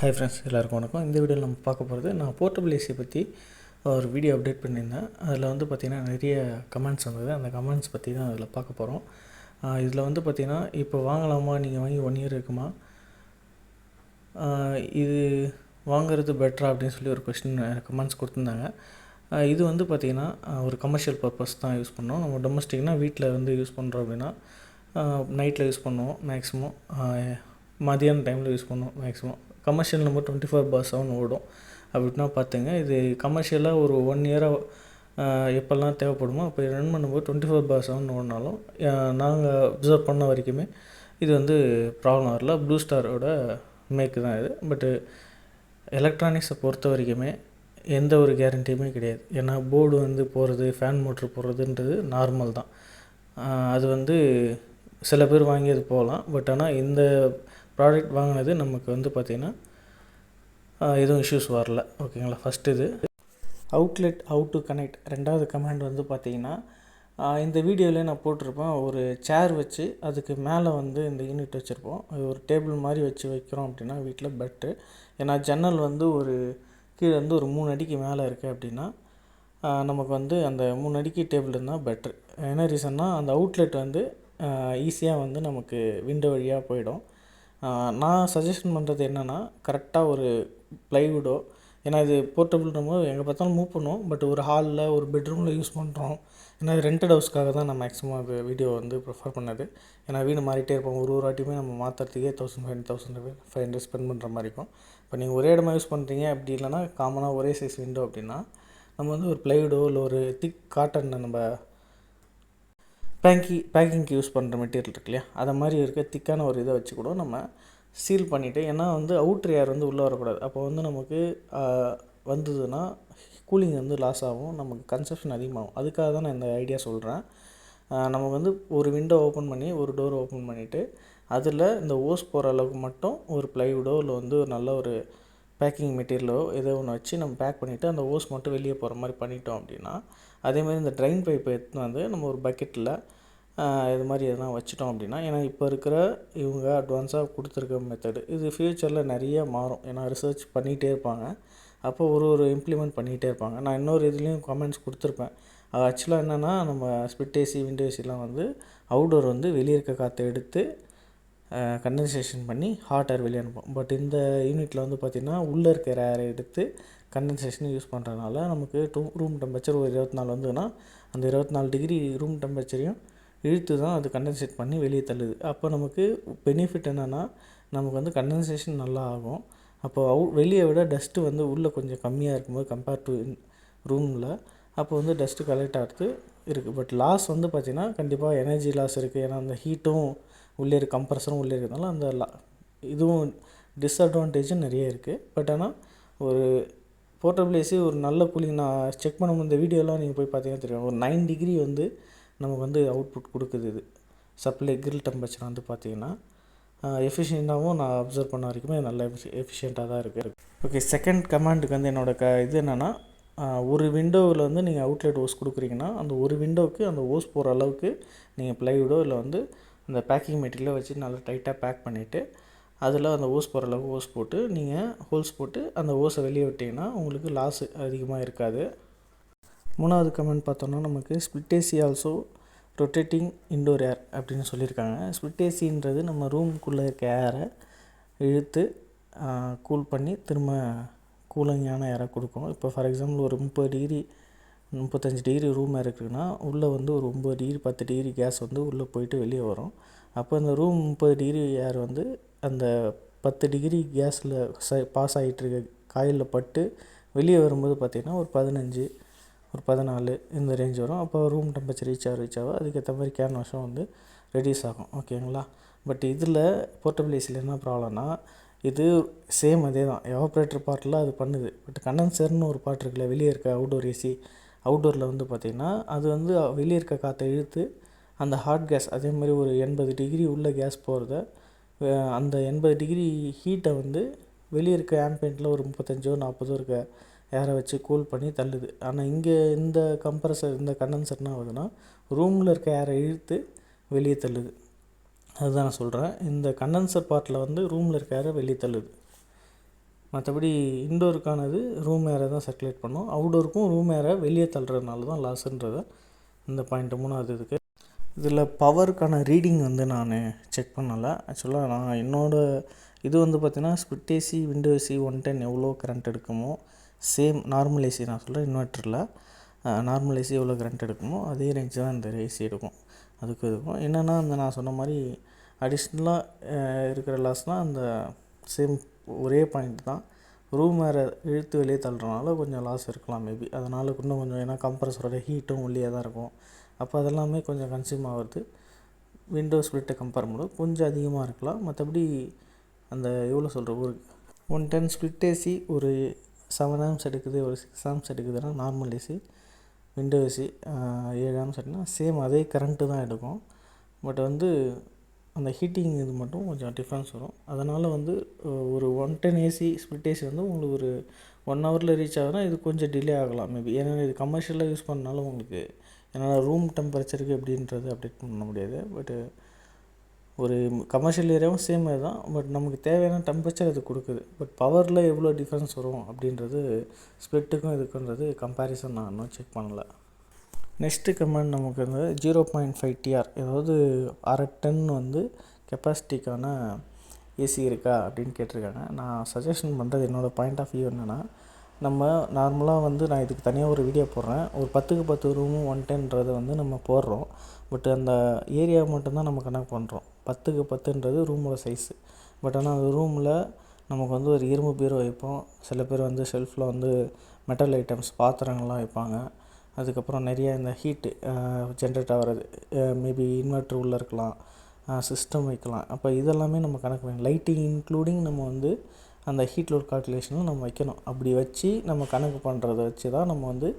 Hi friends எல்லாருக்கும் வணக்கம். இந்த வீடியோவில் நம்ம பார்க்க போகிறது நான் போர்ட்டபிள் ஏசியை பற்றி ஒரு வீடியோ அப்டேட் பண்ணியிருந்தேன். அதில் வந்து பார்த்திங்கன்னா நிறைய கமெண்ட்ஸ் வந்தது. அந்த கமெண்ட்ஸ் பற்றி தான் அதில் பார்க்க போகிறோம் இதில் வந்து பார்த்திங்கன்னா இப்போ வாங்கலாமா? நீங்கள் வாங்கி ஒன் இயர் இருக்குமா? இது வாங்குறது பெட்டரா அப்படின்னு சொல்லி ஒரு கொஸ்டின் கமெண்ட்ஸ் கொடுத்துருந்தாங்க. இது வந்து பார்த்திங்கன்னா ஒரு கமர்ஷியல் பர்பஸ் தான் யூஸ் பண்ணோம். நம்ம டொமஸ்டிக்னால் வீட்டில் வந்து யூஸ் பண்ணுறோம் அப்படின்னா நைட்டில் யூஸ் பண்ணுவோம் மேக்ஸிமம் மதியான டைமில் யூஸ் பண்ணுவோம் மேக்ஸிமம் கமர்ஷியல் நம்ம டுவெண்ட்டி ஃபோர் பார் செவன் ஓடும் அப்படின்னா பார்த்துங்க இது கமர்ஷியலாக ஒரு ஒன் இயராக எப்போல்லாம் தேவைப்படுமோ அப்போ ரன் பண்ணும்போது டுவெண்ட்டி ஃபோர் பார் செவன் ஓடினாலும் நாங்கள் அப்சர்வ் பண்ண வரைக்குமே இது வந்து ப்ராப்ளம் வரல. ப்ளூ ஸ்டாரோட மேக்கு தான் இது. பட்டு எலக்ட்ரானிக்ஸை பொறுத்த வரைக்குமே எந்த ஒரு கேரண்டியுமே கிடையாது. ஏன்னா போர்டு வந்து போகிறது ஃபேன் மோட்ரு போடுறதுன்றது நார்மல் தான். அது வந்து சில பேர் வாங்கி அது போகலாம். பட் ஆனால் இந்த ப்ராடக்ட் வாங்கினது நமக்கு வந்து பார்த்திங்கன்னா எதுவும் இஷ்யூஸ் வரல. ஓகேங்களா ஃபஸ்ட் இது. அவுட்லெட் அவுட் டு கனெக்ட் ரெண்டாவது கமெண்ட் வந்து பார்த்திங்கன்னா இந்த வீடியோவில் நான் போட்டிருப்பேன். ஒரு சேர் வச்சு அதுக்கு மேலே வந்து இந்த யூனிட் வச்சுருப்போம். அது ஒரு டேபிள் மாதிரி வச்சு வைக்கிறோம் அப்படின்னா வீட்டில் பெட்ரு ஏன்னா ஜன்னல் வந்து ஒரு கீழே வந்து ஒரு மூணு அடிக்கு மேலே இருக்குது அப்படின்னா நமக்கு வந்து அந்த மூணு அடிக்கு டேபிள் இருந்தால் பெட்ரு என்ன ரீசன்னா அந்த அவுட்லெட் வந்து ஈஸியாக வந்து நமக்கு விண்டோ வழியாக போயிடும். நான் சஜஷன் பண்ணுறது என்னென்னா கரெக்டாக ஒரு ப்ளைவுடோ ஏன்னா இது போர்ட்டபுள் போது எங்கே பார்த்தாலும் மூவ் பண்ணுவோம் பட் ஒரு ஹாலில் ஒரு பெட்ரூமில் யூஸ் பண்ணுறோம் ஏன்னா இது ரெண்டட் ஹவுஸ்க்காக தான் நான் மேக்ஸிமம் அது வீடியோ வந்து ப்ரிஃபர் பண்ணது. ஏன்னா வீடு மாறிட்டே இருப்போம். ஒரு ஒரு வாட்டியுமே நம்ம மாற்றுறதுக்கே thousand five thousand five hundred spend பண்ணுற மாதிரி இருக்கும். இப்போ நீங்கள் ஒரே இடமா யூஸ் பண்ணுறீங்க அப்படி இல்லைன்னா காமனாக ஒரே சைஸ் விண்டோ அப்படின்னா நம்ம வந்து ஒரு ப்ளைவுடோ இல்லை ஒரு திக் காட்டன் நம்ம பேங்கி பேக்கிங்க்கு யூஸ் பண்ணுற மெட்டீரியல் இருக்கு இல்லையா அதை மாதிரி இருக்க திக்கான ஒரு இதை வச்சு கூட நம்ம சீல் பண்ணிவிட்டு ஏன்னா வந்து அவுட்ரு ஏர் வந்து உள்ளே வரக்கூடாது. அப்போ வந்து நமக்கு வந்ததுன்னா கூலிங் வந்து லாஸ் ஆகும் நமக்கு கன்சப்ஷன் அதிகமாகும். அதுக்காக தான் நான் இந்த ஐடியா சொல்கிறேன் நம்ம வந்து ஒரு விண்டோ ஓப்பன் பண்ணி ஒரு டோர் ஓப்பன் பண்ணிவிட்டு அதில் இந்த ஓஸ் போகிற அளவுக்கு மட்டும் ஒரு ப்ளைவுடோ இல்லை வந்து ஒரு நல்ல ஒரு பேக்கிங் மெட்டீரியலோ ஏதோ ஒன்று வச்சு நம்ம பேக் பண்ணிவிட்டு அந்த ஓஸ் மட்டும் வெளியே போகிற மாதிரி பண்ணிட்டோம் அப்படின்னா அதேமாதிரி இந்த ட்ரைன் பைப்பை எடுத்துன்னு வந்து நம்ம ஒரு பக்கெட்டில் இது மாதிரி எதனா வச்சிட்டோம் அப்படின்னா ஏன்னா இப்போ இருக்கிற இவங்க அட்வான்ஸாக கொடுத்துருக்க மெத்தடு இது ஃப்யூச்சரில் நிறைய மாறும். ஏன்னா ரிசர்ச் பண்ணிகிட்டே இருப்பாங்க. அப்போ ஒரு ஒரு இம்ப்ளிமெண்ட் பண்ணிகிட்டே இருப்பாங்க. நான் இன்னொரு இதுலேயும் கமெண்ட்ஸ் கொடுத்துருப்பேன். அது ஆக்சுவலாக என்னென்னா நம்ம ஸ்பிட் ஏசி விண்டோ ஏசிலாம் வந்து அவுடோர் வந்து வெளியே இருக்க காற்றை எடுத்து கண்டென்சேஷன் பண்ணி ஹாட் ஏர் வெளியே அனுப்போம். பட் இந்த யூனிட்டில் வந்து பார்த்திங்கன்னா உள்ளே இருக்கிற ஏரை எடுத்து கண்டென்சேஷன் யூஸ் பண்ணுறதுனால நமக்கு டூ ரூம் டெம்பரேச்சர் ஒரு இருபத்தி நாலு வந்ததுன்னா அந்த இருபத்தி நாலு டிகிரி ரூம் டெம்பரேச்சரையும் இழுத்து தான் அது கண்டென்சேட் பண்ணி வெளியே தள்ளுது. அப்போ நமக்கு பெனிஃபிட் என்னென்னா நமக்கு வந்து கண்டென்சேஷன் நல்லா ஆகும். அப்போ அவு வெளியே விட டஸ்ட்டு வந்து உள்ளே கொஞ்சம் கம்மியாக இருக்கும்போது கம்பேர் டு ரூமில் அப்போ வந்து டஸ்ட்டு கலெக்ட் ஆகிறது இருக்குது பட் லாஸ் வந்து பார்த்திங்கன்னா கண்டிப்பாக எனர்ஜி லாஸ் இருக்குது ஏன்னா அந்த ஹீட்டும் உள்ளே இருக்க கம்ப்ரஸரும் உள்ளே இருக்கிறதுனால அந்த லா இதுவும் டிஸ்அட்வான்டேஜும் நிறைய இருக்குது பட் ஆனால் ஒரு போர்ட்டபிள் ஏசி ஒரு நல்ல கூலிங் நான் செக் பண்ணும்போது இந்த வீடியோலாம் நீங்கள் போய் பார்த்தீங்கன்னா தெரியும். ஒரு நைன் டிகிரி வந்து நமக்கு வந்து அவுட்புட் கொடுக்குது இது. சப்ளை கிரில் டெம்பரேச்சர் வந்து பார்த்தீங்கன்னா எஃபிஷியண்ட்டாகவும் நான் அப்சர்வ் பண்ண வரைக்குமே நல்ல எஃபிஷியண்ட்டாக தான் இருக்குது ஓகே செகண்ட் கமாண்டுக்கு வந்து என்னோட க இது என்னென்னா ஒரு விண்டோவில் வந்து நீங்கள் அவுட்லெட் ஓஸ் கொடுக்குறீங்கன்னா அந்த ஒரு விண்டோவுக்கு அந்த ஓஸ் போகிற அளவுக்கு நீங்கள் ப்ளைவுடோ இல்லை வந்து அந்த பேக்கிங் மெட்டீரியலை வச்சு நல்லா டைட்டாக பேக் பண்ணிவிட்டு அதில் அந்த ஓஸ் போகிற அளவுக்கு ஓஸ் போட்டு நீங்கள் ஹோல்ஸ் போட்டு அந்த ஓஸை வெளியே விட்டிங்கன்னா உங்களுக்கு லாஸ் அதிகமாக இருக்காது. மூணாவது கமெண்ட் பார்த்தோன்னா நமக்கு split AC also rotating indoor air அப்படின்னு சொல்லியிருக்காங்க. ஸ்பிட் ஏசின்றது நம்ம ரூம்குள்ளே இருக்க ஏரை இழுத்து கூல் பண்ணி திரும்ப கூலிங்கான ஏரை கொடுக்கும். இப்போ ஃபார் எக்ஸாம்பிள் ஒரு முப்பது டிகிரி முப்பத்தஞ்சு டிகிரி ரூம் இருக்குதுன்னா உள்ளே வந்து ஒரு ஒம்பது டிகிரி பத்து டிகிரி கேஸ் வந்து உள்ளே போயிட்டு வெளியே வரும். அப்போ அந்த ரூம் முப்பது டிகிரி ஏர் வந்து அந்த பத்து டிகிரி கேஸில் ச பாஸ் ஆகிட்டு இருக்க காயிலில் பட்டு வெளியே வரும்போது பார்த்திங்கன்னா ஒரு பதினஞ்சு ஒரு பதினாலு இந்த ரேஞ்ச் வரும். அப்போ ரூம் டெம்பரேச்சர் ரீச் ஆக ரீச் ஆகும் அதுக்கேற்ற மாதிரி கேன்வாஷும் வந்து ரெடியூஸ் ஆகும். ஓகேங்களா பட் இதில் போர்ட்டபிள் ஏசியில் என்ன ப்ராப்ளம்னா இது சேம் அதே தான் எவாப்ரேட்டர் பார்ட்டில் அது பண்ணுது. பட் கண்டன்சர்னு ஒரு பார்ட் இருக்குல்ல வெளியே இருக்க அவுடோர் ஏசி அவுட்டோரில் வந்து பார்த்திங்கன்னா அது வந்து வெளியே இருக்க காற்றை இழுத்து அந்த ஹாட் கேஸ் அதே மாதிரி ஒரு எண்பது டிகிரி உள்ள கேஸ் போகிறத அந்த எண்பது டிகிரி ஹீட்டை வந்து வெளியே இருக்க ஆம்பெயிண்டில் ஒரு முப்பத்தஞ்சோ நாற்பதோ இருக்க ஏரை வச்சு கூல் பண்ணி தள்ளுது. ஆனால் இங்கே இந்த கம்ப்ரஸர் இந்த கண்டன்சர் என்ன ஆகுதுன்னா ரூமில் இருக்க ஏரை இழுத்து வெளியே தள்ளுது. அதுதான் நான் சொல்கிறேன் இந்த கண்டென்சர் பார்ட்டில் வந்து ரூமில் இருக்க ஏரை வெளியே தள்ளுது. மற்றபடி இன்டோருக்கானது ரூம் ஏரை தான் சர்க்குலேட் பண்ணும். அவுடோருக்கும் ரூம் ஏரை வெளியே தள்ளுறதுனால தான் லாஸ்ன்றத இந்த பாயிண்ட் மூணாவது இதுக்கு. இதில் பவருக்கான ரீடிங் வந்து நான் செக் பண்ணலை. ஆக்சுவலாக நான் என்னோடய இது வந்து பார்த்திங்கன்னா split AC window AC one ten எவ்வளோ கரண்ட் எடுக்குமோ சேம் நார்மல் ஏசி நான் சொல்கிறேன் இன்வெர்ட்டரில் நார்மல் ஏசி எவ்வளோ கரண்ட் எடுக்குமோ அதே ரேஞ்ச் தான் இந்த ஏசி எடுக்கும். அதுக்கு இருக்கும் என்னென்னா அந்த நான் சொன்ன மாதிரி அடிஷ்னலாக இருக்கிற லாஸ்னால் அந்த சேம் ஒரே பாயிண்ட் தான். ரூம் வேறு இழுத்து வெளியே தள்ளுறனால கொஞ்சம் லாஸ் இருக்கலாம் மேபி அதனால் இன்னும் கொஞ்சம் ஏன்னா கம்ப்ரஸரோட ஹீட்டும் உள்ளே தான் இருக்கும். அப்போ அதெல்லாமே கொஞ்சம் கன்சியூம் ஆகுறது. விண்டோ ஸ்பிளிட்டை கம்பேர் பண்ணும் கொஞ்சம் அதிகமாக இருக்கலாம். மற்றபடி அந்த எவ்வளோ சொல்கிற ஒரு ஒன் டென் ஸ்ப்ளிட் ஏசி ஒரு செவன் ஆம்ஸ் எடுக்குது ஒரு சிக்ஸ் ஆம்ஸ் எடுக்குதுன்னா நார்மல் ஏசி விண்டோ ஏசி ஏழு ஆம்ஸ் எடுனா சேம் அதே கரண்ட்டு தான் எடுக்கும். பட் வந்து அந்த ஹீட்டிங் இது மட்டும் கொஞ்சம் டிஃப்ரென்ஸ் வரும். அதனால் வந்து ஒரு one ten AC split AC வந்து உங்களுக்கு ஒரு ஒன் ஹவரில் ரீச் ஆகுதுன்னா இது கொஞ்சம் டிலே ஆகலாம் மேபி ஏன்னா இது கமர்ஷியலாக யூஸ் பண்ணனால உங்களுக்கு என்னால் ரூம் டெம்பரேச்சருக்கு எப்படின்றது அப்டேட் பண்ண முடியாது. பட்டு ஒரு கமர்ஷியல் ஏரியாவும் சேம் தான் பட் நமக்கு தேவையான டெம்பரேச்சர் அது கொடுக்குது. பட் பவரில் எவ்வளோ டிஃப்ரென்ஸ் வரும் அப்படின்றது ஸ்ப்ளிட்டுக்கும் இதுக்குன்றது கம்பேரிசன் நான் இன்னும் செக் பண்ணலை. நெக்ஸ்ட்டு கமெண்ட் நமக்கு வந்து ஜீரோ பாயிண்ட் ஃபைவ் டிஆர் ஏதாவது அரை டன் வந்து கெப்பாசிட்டிக்கான ஏசி இருக்கா அப்படின்னு கேட்டிருக்காங்க. நான் சஜஷன் பண்ணுறது என்னோடய பாயிண்ட் ஆஃப் வியூ என்னென்னா நம்ம நார்மலாக வந்து நான் இதுக்கு தனியாக ஒரு வீடியோ போடுறேன். ஒரு பத்துக்கு பத்து ரூமும் ஒன் டென்ன்றதை வந்து நம்ம போடுறோம். பட் அந்த ஏரியா மட்டும்தான் நம்ம கணக்கு பண்ணுறோம் பத்துக்கு பத்துன்றது ரூமோட சைஸு பட் ஆனால் அந்த ரூமில் நமக்கு வந்து ஒரு இரும்பு பீரோ வைப்போம். சில பேர் வந்து ஷெல்ஃபில் வந்து மெட்டல் ஐட்டம்ஸ் பாத்திரங்கள்லாம் வைப்பாங்க. அதுக்கப்புறம் நிறைய இந்த ஹீட்டு ஜென்ரேட் ஆகிறது. மேபி இன்வெர்ட்ரு உள்ளே இருக்கலாம். சிஸ்டம் வைக்கலாம். அப்போ இதெல்லாமே நம்ம கணக்கு பண்ணி லைட்டிங் இன்க்ளூடிங் நம்ம வந்து அந்த ஹீட் லோட் கால்குலேஷனில் நம்ம வைக்கணும். அப்படி வச்சு நம்ம கணக்கு பண்ணுறத வச்சு தான் நம்ம வந்து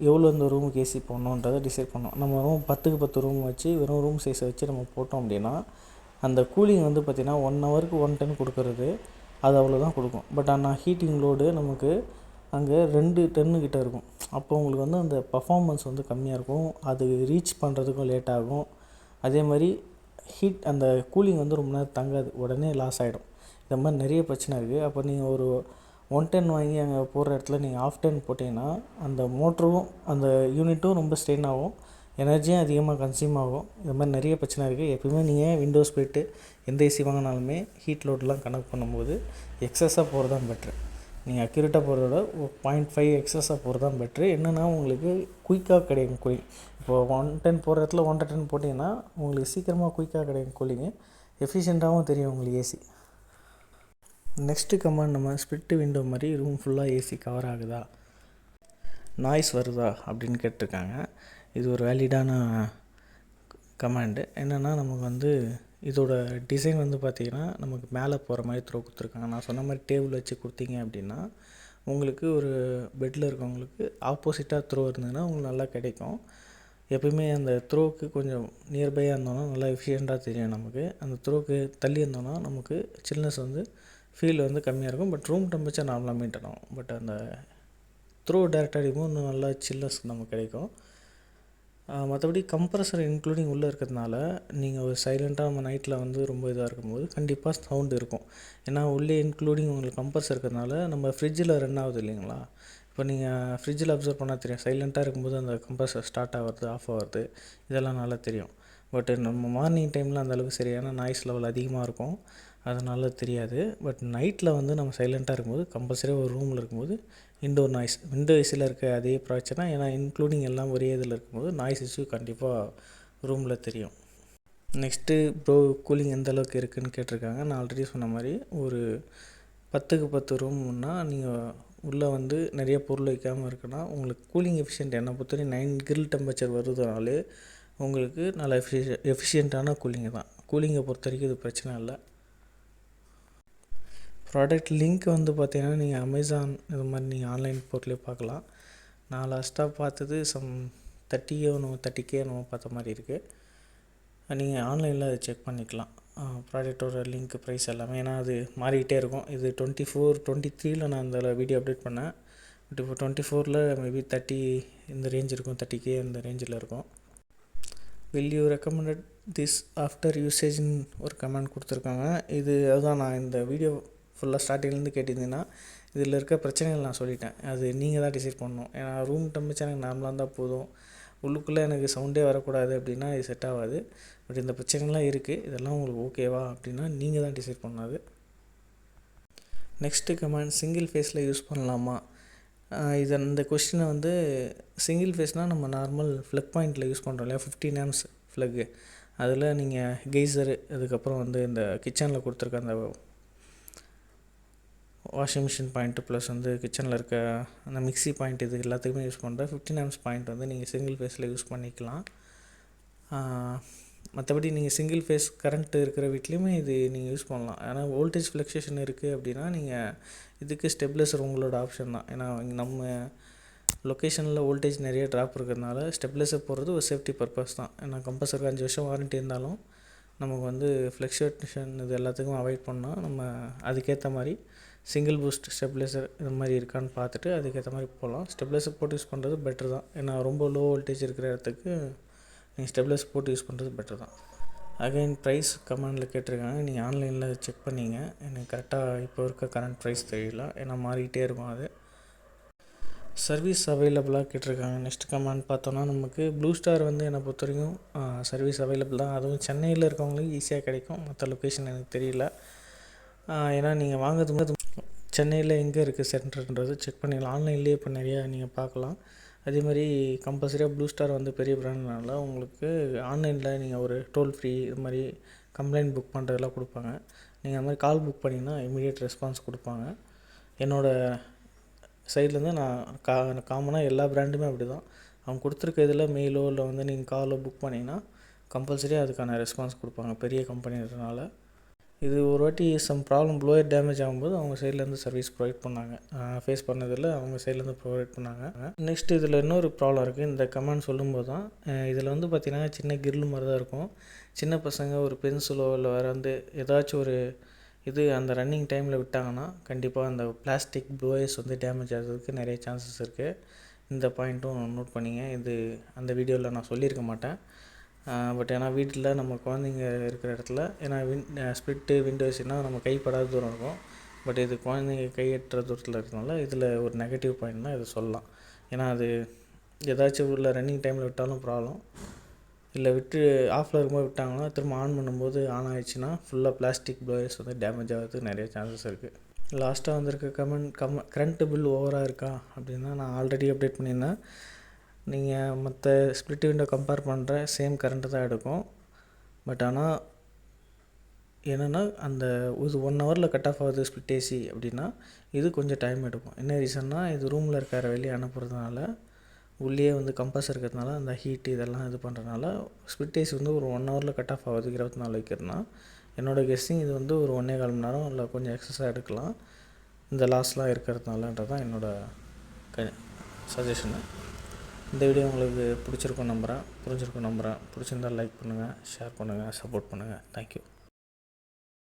எவ்வளோ இந்த ரூமுக்கு ஏசி போடணுன்றதை டிசைட் பண்ணோம். நம்ம ரூம் பத்துக்கு பத்து ரூம் வச்சு வெறும் ரூம் சைஸை வச்சு நம்ம போட்டோம் அப்படின்னா அந்த கூலிங் வந்து பார்த்திங்கன்னா ஒன் ஹவருக்கு ஒன் டென் கொடுக்கறது அது அவ்வளோ கொடுக்கும். பட் ஆனால் ஹீட்டிங் லோடு நமக்கு அங்கே ரெண்டு டென்னுக்கிட்ட இருக்கும். அப்போ உங்களுக்கு வந்து அந்த பர்ஃபாமன்ஸ் வந்து கம்மியாக இருக்கும். அது ரீச் பண்ணுறதுக்கும் லேட் ஆகும். அதே மாதிரி ஹீட் அந்த கூலிங் வந்து ரொம்ப நேரம் தங்காது. உடனே லாஸ் ஆகிடும் இந்த மாதிரி நிறைய பிரச்சனை இருக்குது அப்போ நீங்கள் ஒரு ஒன் டென் வாங்கி அங்கே போடுற இடத்துல நீங்கள் ஆஃப் டென் போட்டிங்கன்னா அந்த மோட்டரும் அந்த யூனிட்டும் ரொம்ப ஸ்ட்ரெயின் ஆகும். எனர்ஜியும் அதிகமாக கன்சியூம் ஆகும். இது மாதிரி நிறைய பிரச்சனை இருக்குது எப்பயுமே நீங்கள் விண்டோஸ் போய்ட்டு எந்த ஏசி வாங்கினாலுமே ஹீட் லோட்லாம் கனெக்ட் பண்ணும்போது எக்ஸஸாக போகிறது தான் பெட்ரு நீங்கள் அக்யூரேட்டாக போகிறத விட பாயிண்ட் ஃபைவ் எக்ஸஸாக போகிறது தான் பெட்ரு என்னென்னா உங்களுக்கு குயிக்காக கிடைக்கும் கூலிங் இப்போ ஒன் டென் போகிற இடத்துல ஒன் டென் போட்டிங்கன்னா உங்களுக்கு சீக்கிரமாக குயிக்காக கிடைக்கும் கூலிங்கு எஃபிஷியண்ட்டாகவும் தெரியும் உங்களுக்கு ஏசி நெக்ஸ்ட்டு கமாண்ட் நம்ம ஸ்பிட்டு விண்டோ மாதிரி ரூம் ஃபுல்லாக ஏசி கவர் ஆகுதா? நாய்ஸ் வருதா? அப்படின்னு கேட்டிருக்காங்க. இது ஒரு வேலிடான கமாண்டு என்னென்னா நமக்கு வந்து இதோட டிசைன் வந்து பார்த்திங்கன்னா நமக்கு மேலே போகிற மாதிரி த்ரோ கொடுத்துருக்காங்க. நான் சொன்ன மாதிரி டேபிள் வச்சு கொடுத்தீங்க அப்படின்னா உங்களுக்கு ஒரு பெட்டில் இருக்கவங்களுக்கு ஆப்போசிட்டாக த்ரோ இருந்ததுன்னா உங்களுக்கு நல்லா கிடைக்கும். எப்பயுமே அந்த த்ரோவுக்கு கொஞ்சம் நியர்பையாக இருந்தோன்னா நல்லா எஃபிஷியண்ட்டாக தெரியும் நமக்கு. அந்த த்ரோவுக்கு தள்ளி இருந்தோன்னா நமக்கு சில்னஸ் வந்து ஃபீல் வந்து கம்மியாக இருக்கும். பட் ரூம் டெம்பரேச்சர் நார்மலாக மெயின்டைன் ஆகும். பட் அந்த த்ரோ டேரெக்டாக அடிக்கும் இன்னும் நல்லா சில்லஸ் நமக்கு கிடைக்கும். மற்றபடி கம்ப்ரஸர் இன்க்ளூடிங் உள்ளே இருக்கிறதுனால நீங்கள் ஒரு சைலண்ட்டாக நம்ம நைட்டில் வந்து ரொம்ப இதாக இருக்கும்போது கண்டிப்பாக சவுண்டு இருக்கும். ஏன்னா உள்ளே இன்க்ளூடிங் உங்களுக்கு கம்ப்ரஸர் இருக்கிறதுனால நம்ம ஃப்ரிட்ஜில் ரன் ஆகுது இல்லைங்களா? இப்போ நீங்கள் ஃப்ரிட்ஜில் அப்சர்வ் பண்ணால் தெரியும். சைலண்ட்டாக இருக்கும்போது அந்த கம்ப்ரஸர் ஸ்டார்ட் ஆகிறது ஆஃப் ஆகிறது இதெல்லாம் நல்லா தெரியும். பட் நம்ம மார்னிங் டைமில் அந்தளவுக்கு சரியான நாய்ஸ் லெவல் அதிகமாக இருக்கும். அதனால் தெரியாது. பட் நைட்டில் வந்து நம்ம சைலண்ட்டாக இருக்கும்போது கம்பல்சரியாக ஒரு ரூமில் இருக்கும்போது இன்டோர் நாய்ஸ் விண்டோ ஏசியில் இருக்க அதே பிரச்சனை. ஏன்னா இன்க்ளூடிங் எல்லாம் ஒரே இதில் இருக்கும்போது நாய்ஸ் இஷ்யூ கண்டிப்பாக ரூமில் தெரியும். நெக்ஸ்ட்டு ப்ரோ கூலிங் எந்த அளவுக்கு இருக்குதுன்னு கேட்டிருக்காங்க. நான் ஆல்ரெடி சொன்ன மாதிரி ஒரு பத்துக்கு பத்து ரூம்னா நீங்கள் உள்ளே வந்து நிறைய பொருள் வைக்காமல் இருக்குன்னா உங்களுக்கு கூலிங் எஃபிஷியன்ட் என்னை பொறுத்தவரை நைன் கிரில் டெம்பரேச்சர் வருதுனாலே உங்களுக்கு நல்ல எஃபிஷிய எஃபிஷியண்ட்டான கூலிங்கு தான். கூலிங்கை பொறுத்த வரைக்கும் இது பிரச்சனை இல்லை. ப்ராடக்ட் லிங்க் வந்து பார்த்தீங்கன்னா நீங்கள் அமேசான் இது மாதிரி நீங்கள் ஆன்லைன் போர்ட்லேயே பார்க்கலாம். நான் லாஸ்ட்டாக பார்த்தது சம் தேர்ட்டியோ ஒன்று தேர்ட்டி கே நம்ம பார்த்த மாதிரி இருக்குது நீங்கள் ஆன்லைனில் அதை செக் பண்ணிக்கலாம். ப்ராடக்டோட லிங்க் ப்ரைஸ் எல்லாமே. ஏன்னா அது மாறிக்கிட்டே இருக்கும். இது டுவெண்ட்டி ஃபோர் டுவெண்ட்டி த்ரீயில் நான் அந்த வீடியோ அப்டேட் பண்ணேன். பட் இப்போ டுவெண்ட்டி ஃபோரில் மேபி தேர்ட்டி இந்த ரேஞ்ச் இருக்கும். தேர்ட்டி கே இந்த ரேஞ்சில் இருக்கும். Will you recommended this after யூசேஜ்னு ஒரு கமெண்ட் கொடுத்துருக்காங்க. இது அதுதான் நான் இந்த வீடியோ ஃபுல்லாக ஸ்டார்டிங்லேருந்து கேட்டிருந்தீங்கன்னா இதில் இருக்க பிரச்சனைகள் நான் சொல்லிட்டேன். அது நீங்கள் தான் டிசைட் பண்ணணும். ஏன்னா ரூம் டெம்பரேச்சர் எனக்கு நார்மலாக இருந்தால் போதும். உள்ளுக்குள்ளே எனக்கு சவுண்டே வரக்கூடாது அப்படின்னா இது செட் ஆகாது. பட் இந்த பிரச்சனைலாம் இருக்குது இதெல்லாம் உங்களுக்கு ஓகேவா அப்படின்னா நீங்கள் தான் டிசைட் பண்ணாது நெக்ஸ்ட்டு கமெண்ட் சிங்கிள் ஃபேஸில் யூஸ் பண்ணலாமா? இது அந்த கொஸ்டினை வந்து சிங்கிள் ஃபேஸ்னால் நம்ம நார்மல் ஃப்ளக் பாயிண்டில் யூஸ் பண்ணுறோம் இல்லையா? ஃபிஃப்டீன் ஆம்ஸ் ஃப்ளக்கு அதில் நீங்கள் கெய்சரு அதுக்கப்புறம் வந்து இந்த கிச்சனில் கொடுத்துருக்க அந்த வாஷிங் மிஷின் பாயிண்ட்டு ப்ளஸ் வந்து கிச்சனில் இருக்க அந்த மிக்ஸி பாயிண்ட் இது எல்லாத்துக்குமே யூஸ் பண்ணுற ஃபிஃப்டின் ஆம்ஸ் பாயிண்ட் வந்து நீங்கள் சிங்கிள் ஃபேஸில் யூஸ் பண்ணிக்கலாம். மற்றபடி நீங்கள் சிங்கிள் ஃபேஸ் கரண்ட் இருக்கிற வீட்லேயுமே இது நீங்கள் யூஸ் பண்ணலாம். ஏன்னா வோல்டேஜ் ஃப்ளக்ஷேஷன் இருக்குது அப்படின்னா நீங்கள் இதுக்கு ஸ்டெப்லைசர் உங்களோட ஆப்ஷன் தான். ஏன்னா நம்ம லொக்கேஷனில் வோல்டேஜ் நிறைய ட்ராப் இருக்கிறதுனால ஸ்டெப்லைசர் போடுறது ஒரு சேஃப்டி பர்பஸ் தான். ஏன்னா கம்பல்சருக்கு அஞ்சு வருஷம் வாரண்ட்டி இருந்தாலும் நமக்கு வந்து ஃப்ளக்ஷுவேஷன் இது எல்லாத்துக்கும் அவாய்ட் பண்ணால் நம்ம அதுக்கேற்ற மாதிரி சிங்கிள் பூஸ்ட் ஸ்டெப்லைசர் இது மாதிரி இருக்கான்னு பார்த்துட்டு அதுக்கேற்ற மாதிரி போகலாம் ஸ்டெப்லைசர் போட்டு யூஸ் பண்ணுறது பெட்டர் தான். ஏன்னா ரொம்ப லோ வோல்டேஜ் இருக்கிற இடத்துக்கு நீங்கள் ஸ்டெப்லைசர் போட்டு யூஸ் பண்ணுறது பெட்டர் தான். அகைன் ப்ரைஸ் கமெண்டில் கேட்டிருக்காங்க. நீங்கள் ஆன்லைனில் செக் பண்ணீங்க. எனக்கு கரெக்டாக இப்போ இருக்க கரண்ட் ப்ரைஸ் தெரியல. ஏன்னா மாறிக்கிட்டே இருக்கும் அது. சர்வீஸ் அவைலபிளாக கேட்டிருக்காங்க. நெக்ஸ்ட் கமெண்ட் பார்த்தோன்னா நமக்கு ப்ளூ ஸ்டார் வந்து என்னை பொறுத்த வரைக்கும் சர்வீஸ் அவைலபிள் தான். அதுவும் சென்னையில் இருக்கவங்களுக்கு ஈஸியாக கிடைக்கும். மற்ற லொக்கேஷன் எனக்கு தெரியல. ஏன்னா நீங்கள் வாங்குறது சென்னையில் எங்கே இருக்குது சென்டர்ன்றது செக் பண்ணிக்கலாம். ஆன்லைன்லேயே இப்போ நிறையா நீங்கள் பார்க்கலாம். அதே மாதிரி கம்பல்சரியாக ப்ளூ ஸ்டார் வந்து பெரிய பிராண்ட்னால உங்களுக்கு ஆன்லைனில் நீங்கள் ஒரு டோல் ஃப்ரீ இது மாதிரி கம்ப்ளைண்ட் புக் பண்ணுறதெல்லாம் கொடுப்பாங்க. நீங்கள் அது மாதிரி கால் புக் பண்ணிங்கன்னா இமீடியட் ரெஸ்பான்ஸ் கொடுப்பாங்க. என்னோடய சைட்லேருந்து நான் கா காமனாக எல்லா பிராண்டுமே அப்படி தான். அவங்க கொடுத்துருக்க இதில் மெயிலோ இல்லை வந்து நீங்கள் காலோ புக் பண்ணிங்கன்னா கம்பல்சரியாக அதுக்கான ரெஸ்பான்ஸ் கொடுப்பாங்க பெரிய கம்பெனின்றனால இது ஒரு வாட்டி சம் ப்ராப்ளம் ப்ளோயர் டேமேஜ் ஆகும்போது அவங்க சைட்லேருந்து சர்வீஸ் ப்ரொவைட் பண்ணாங்க. ஃபேஸ் பண்ணதில் அவங்க சைட்லேருந்து ப்ரொவைட் பண்ணாங்க. நெக்ஸ்ட் இதில் இன்னொரு ப்ராப்ளம் இருக்குது இந்த கமெண்ட் சொல்லும்போது தான் இதில் வந்து பார்த்திங்கன்னா சின்ன கிரில் மாதிரி தான் இருக்கும். சின்ன பசங்க ஒரு பென்சிலோ இல்லை வேறு வந்து ஏதாச்சும் ஒரு இது அந்த ரன்னிங் டைமில் விட்டாங்கன்னா கண்டிப்பாக அந்த பிளாஸ்டிக் ப்ளோயர்ஸ் வந்து டேமேஜ் ஆகிறதுக்கு நிறைய சான்சஸ் இருக்குது இந்த பாயிண்ட்டும் நோட் பண்ணிங்க. இது அந்த வீடியோவில் நான் சொல்லியிருக்க மாட்டேன். பட் ஏன்னா வீட்டில் நம்ம குழந்தைங்க இருக்கிற இடத்துல ஏன்னா வின் ஸ்ப்ளிட்டு விண்டோஸ்னால் நம்ம கைப்படாத தூரம் இருக்கும். பட் இது குழந்தைங்க கையெட்டுற தூரத்தில் இருக்கிறதுனால இதில் ஒரு நெகட்டிவ் பாயிண்ட் தான் இது சொல்லலாம். ஏன்னா அது ஏதாச்சும் உள்ள ரன்னிங் டைமில் விட்டாலும் ப்ராப்ளம் இல்லை விட்டு ஆஃபில் இருக்கும்போது விட்டாங்கன்னா திரும்ப ஆன் பண்ணும்போது ஆன் ஆயிடுச்சுன்னா ஃபுல்லாக பிளாஸ்டிக் ப்ளோயர்ஸ் வந்து டேமேஜ் ஆகிறதுக்கு நிறைய சான்சஸ் இருக்குது லாஸ்ட்டாக வந்திருக்க கமெண்ட் கம கரண்ட்டு பில் ஓவராக இருக்கா? அப்படின்னா நான் ஆல்ரெடி அப்டேட் பண்ணியிருந்தேன். நீங்கள் மற்ற ஸ்ப்ளிட் விண்டோ கம்பேர் பண்ணுற சேம் கரண்ட்டு தான் எடுக்கும். பட் ஆனால் என்னென்னா அந்த இது ஒன் ஹவரில் கட் ஆஃப் ஆகுது ஸ்ப்ளிட் ஏசி அப்படின்னா இது கொஞ்சம் டைம் எடுக்கும். என்ன ரீசன்னா இது ரூமில் இருக்கிற வெளியே அனுப்புறதுனால உள்ளே வந்து கம்பஸ் இருக்கிறதுனால அந்த ஹீட் இதெல்லாம் இது பண்ணுறதுனால ஸ்ப்ளிட் ஏசி வந்து ஒரு ஒன் ஹவரில் கட் ஆஃப் ஆகுது இருபத்தி நாலு வைக்கிறதுனா என்னோடய கெஸ்ஸிங் இது வந்து ஒரு ஒன்றே கால் மணி நேரம் இல்லை கொஞ்சம் எக்ஸஸாக எடுக்கலாம். இந்த லாஸ்லாம் இருக்கிறதுனாலன்றது தான் என்னோடய க சஜஷனு இந்த வீடியோ உங்களுக்கு பிடிச்சிருக்கும் நம்புகிறேன் புரிஞ்சிருக்கும் நம்புகிறேன் பிடிச்சிருந்தால் லைக் பண்ணுங்கள் ஷேர் பண்ணுங்கள் சப்போர்ட் பண்ணுங்கள் தேங்க்யூ